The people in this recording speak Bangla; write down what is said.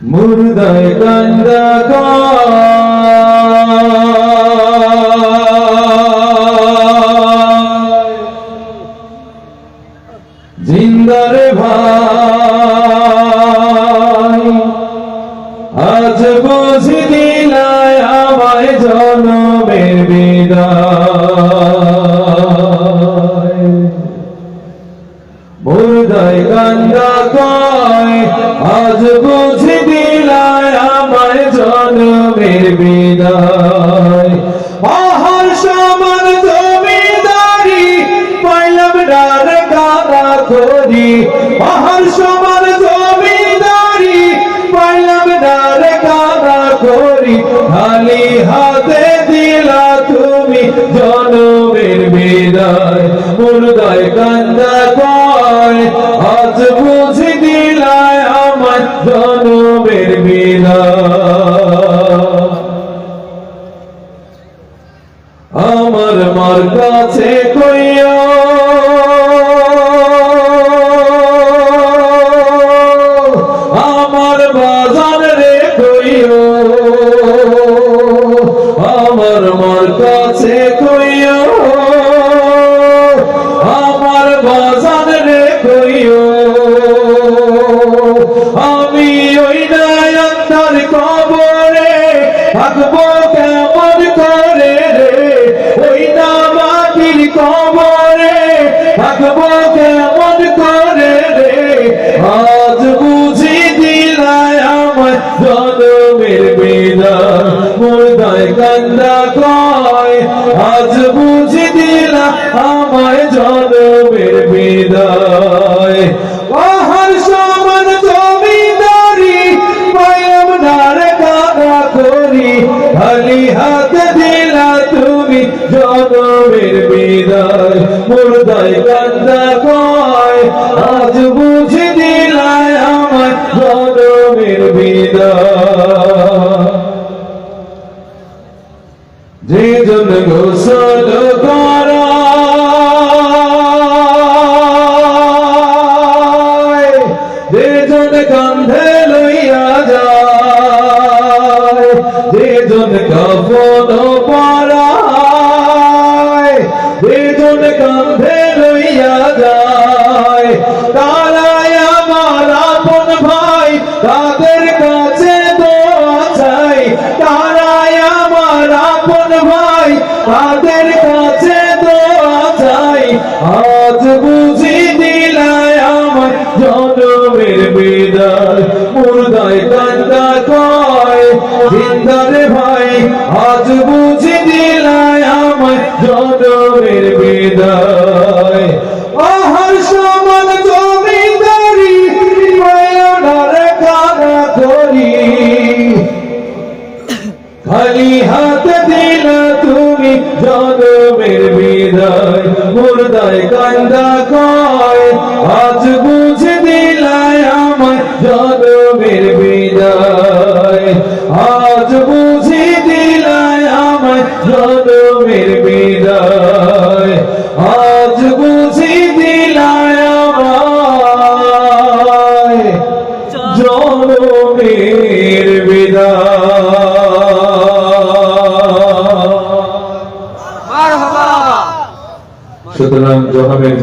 মুর্দায় কান্দা জিন্দারে ভাই আজ বুঝি দিলায় আমায় জনমের বিদায়। মুর্দায় কান্দা কয় আজ আমার মার কাছে কইয়া আমার বাজার রে কইও। আমার মার কাছে কইও। কয় আজ বুঝি দিলা আমায় জনমের বিদায়। পাহাড় সমান জমিদারি পায়ম নারে কাদা করি। খালি হাত দিলা তুমি জনমের বিদায়। মুর্দায় কান্দা কয় যে জন গোসল করা। যে জন কান্ধে লইয়া যায় যে জন কাফন পরায় যে জন তাদের কাছে দোয়া চাই। আজ বুঝি দিলাই আমার জনমের বিদায়। মুর্দায় কান্দা কয়, জিন্দার ভাই, আজ খালি হাত দিলা তুমি জনমের বিদায়। মুর্দায় কান্দা কয়, আজ বুঝে দিলায় আমার জনমের বিদায়। আজ বুঝে দিলায় আমার জনমের সুতরাং জহাবের